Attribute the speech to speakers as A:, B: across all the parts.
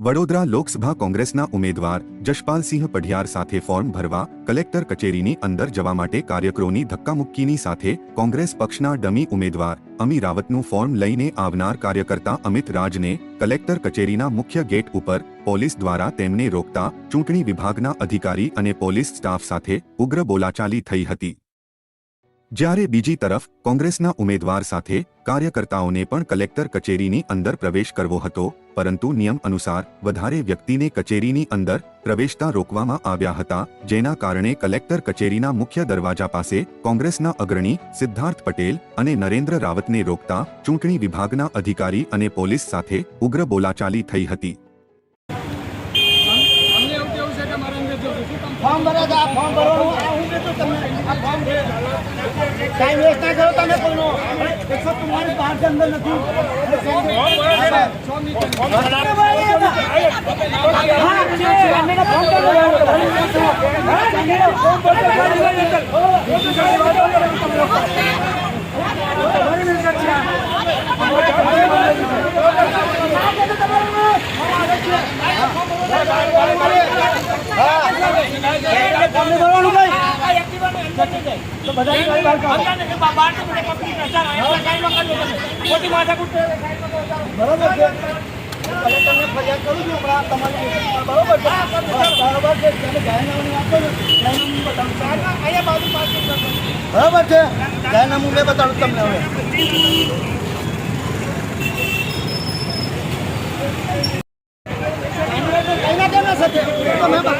A: વડોદરા લોકસભા કોંગ્રેસના ઉમેદવાર જશપાલસિંહ પઢિયાર સાથે ફોર્મ ભરવા કલેક્ટર કચેરીની અંદર જવા માટે કાર્યકરોની ધક્કામુક્કીની સાથે કોંગ્રેસ પક્ષના ડમી ઉમેદવાર અમી રાવતનું ફોર્મ લઈને આવનાર કાર્યકર્તા અમિત રાજને કલેક્ટર કચેરીના મુખ્ય ગેટ ઉપર પોલીસ દ્વારા તેમને રોકતા ચૂંટણી વિભાગના અધિકારી અને પોલીસ સ્ટાફ સાથે ઉગ્ર બોલાચાલી થઈ હતી. જ્યારે બીજી તરફ, કોંગ્રેસના ઉમેદવાર સાથે કાર્યકર્તાઓને પણ કલેક્ટર કચેરીની અંદર પ્રવેશ કરવો હતો, પરંતુ નિયમ અનુસાર વધારે વ્યક્તિને કચેરીની અંદર પ્રવેશતા રોકવામાં આવ્યા હતા, જેના કારણે કલેક્ટર કચેરીના મુખ્ય દરવાજા પાસે કોંગ્રેસના અગ્રણી સિદ્ધાર્થ પટેલ અને નરેન્દ્ર રાવતને રોકતા ચૂંટણી વિભાગના અધિકારી અને પોલીસ સાથે ઉગ્ર બોલાચાલી થઈ હતી
B: અમને એવું કેવું છે કે મારે અંદર જવું શું કામ
C: ફોર્મ હતા આ ફોર્મ ભરવાનું. આ હું કીધું તમને આ ફોર્મ ટાઈમ વેસ્ટ ના કરો તમે કોઈનો? એકસો ચુમ્માલીસ બહાર કે અંદર નથી.
B: છ મિનિટ
C: તમને ભરવાનું કઈ તો બધાની ગાડી બહાર કાઢો બરોબર છે? કલેક્ટરને ફરિયાદ કરું છું હમણાં તમારી. બરોબર છે? બરોબર છે તમે બરોબર છે જાહેરનામું મેં બતાડું તમને હવે એના કેમ ના સાથે? તમે બતાવો. હકીકત, બે બાકા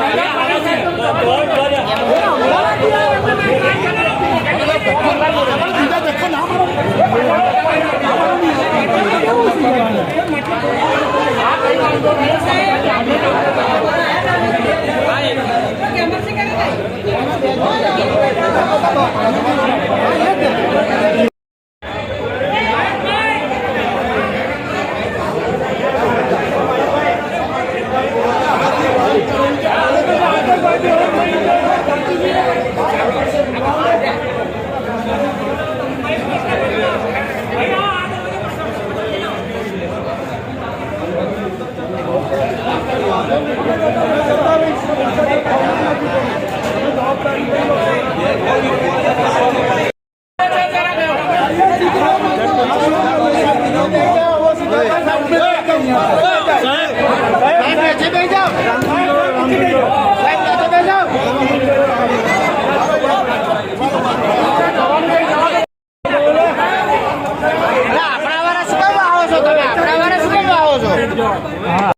C: આપણા વાળા શું આવો છો તમે? આપણા વાળા શું આવો છો?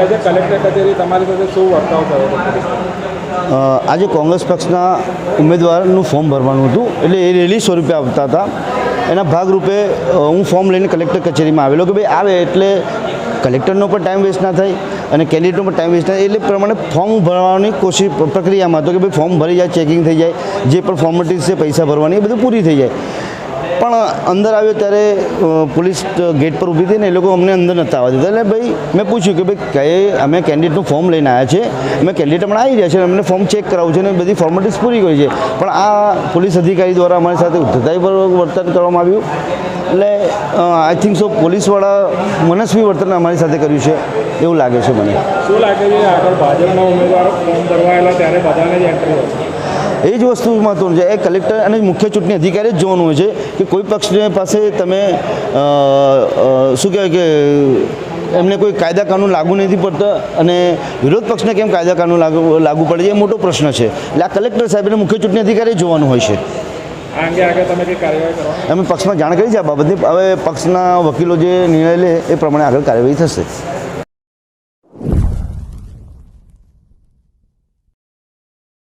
D: જે આજે કલેક્ટર કચેરી તમારી સાથે શું વર્તાવ થયો
E: આજે કોંગ્રેસ પક્ષના ઉમેદવારનું ફોર્મ ભરવાનું હતું. એટલે એ રેલી સ્વરૂપે આવતા હતા. એના ભાગરૂપે હું ફોર્મ લઈને કલેક્ટર કચેરીમાં આવેલો કે ભાઈ આવે એટલે કલેક્ટરનો પણ ટાઈમ વેસ્ટ ના થાય અને કેન્ડિડેટનો પણ ટાઈમ વેસ્ટ થાય. એટલે પ્રમાણે ફોર્મ ભરવાની કોશિશ, પ્રક્રિયામાં હતો કે ભાઈ ફોર્મ ભરી જાય, ચેકિંગ થઈ જાય, જે પણ ફોર્મેલિટીઝ છે પૈસા ભરવાની એ બધું પૂરી થઈ જાય. પણ અંદર આવ્યો ત્યારે પોલીસ ગેટ પર ઊભી હતી ને એ લોકો અમને અંદર નહોતા આવવા દીધા. એટલે ભાઈ, મેં પૂછ્યું કે ભાઈ, કઈ, અમે કેન્ડિડેટનું ફોર્મ લઈને આવ્યા છે અમે કેન્ડિડેટ હમણાં આવી રહ્યા છે અમને ફોર્મ ચેક કરાવવું છે અને બધી ફોર્મેલિટીઝ પૂરી કરી છે. પણ આ પોલીસ અધિકારી દ્વારા અમારી સાથે ઉદ્ધતાઈપૂર્વક વર્તન કરવામાં આવ્યું. એટલે આઈ થિંક સો પોલીસવાળા મનસ્વી વર્તન અમારી સાથે કર્યું છે. એવું લાગે છે મને.
D: શું લાગે છે? આગળ ભાજપના ઉમેદવારો ફોર્મ ભરવાયેલા ત્યારે બધાને જ એન્ટ્રી
E: એ જ વસ્તુ મહત્વનું છે. એ કલેક્ટર અને મુખ્ય ચૂંટણી અધિકારી જ જોવાનું હોય છે કે કોઈ પક્ષને પાસે તમે શું કહેવાય કે એમને કોઈ કાયદા કાનૂન લાગુ નથી પડતા અને વિરોધ પક્ષને કેમ કાયદા કાનૂન લાગુ લાગુ પડે છે એ મોટો પ્રશ્ન છે. એટલે આ કલેક્ટર સાહેબ અને મુખ્ય ચૂંટણી અધિકારી જોવાનું હોય છે? અમે પક્ષમાં જાણ કરી છે આ બાબતની. હવે પક્ષના વકીલો જે નિર્ણય લે એ પ્રમાણે આગળ કાર્યવાહી થશે.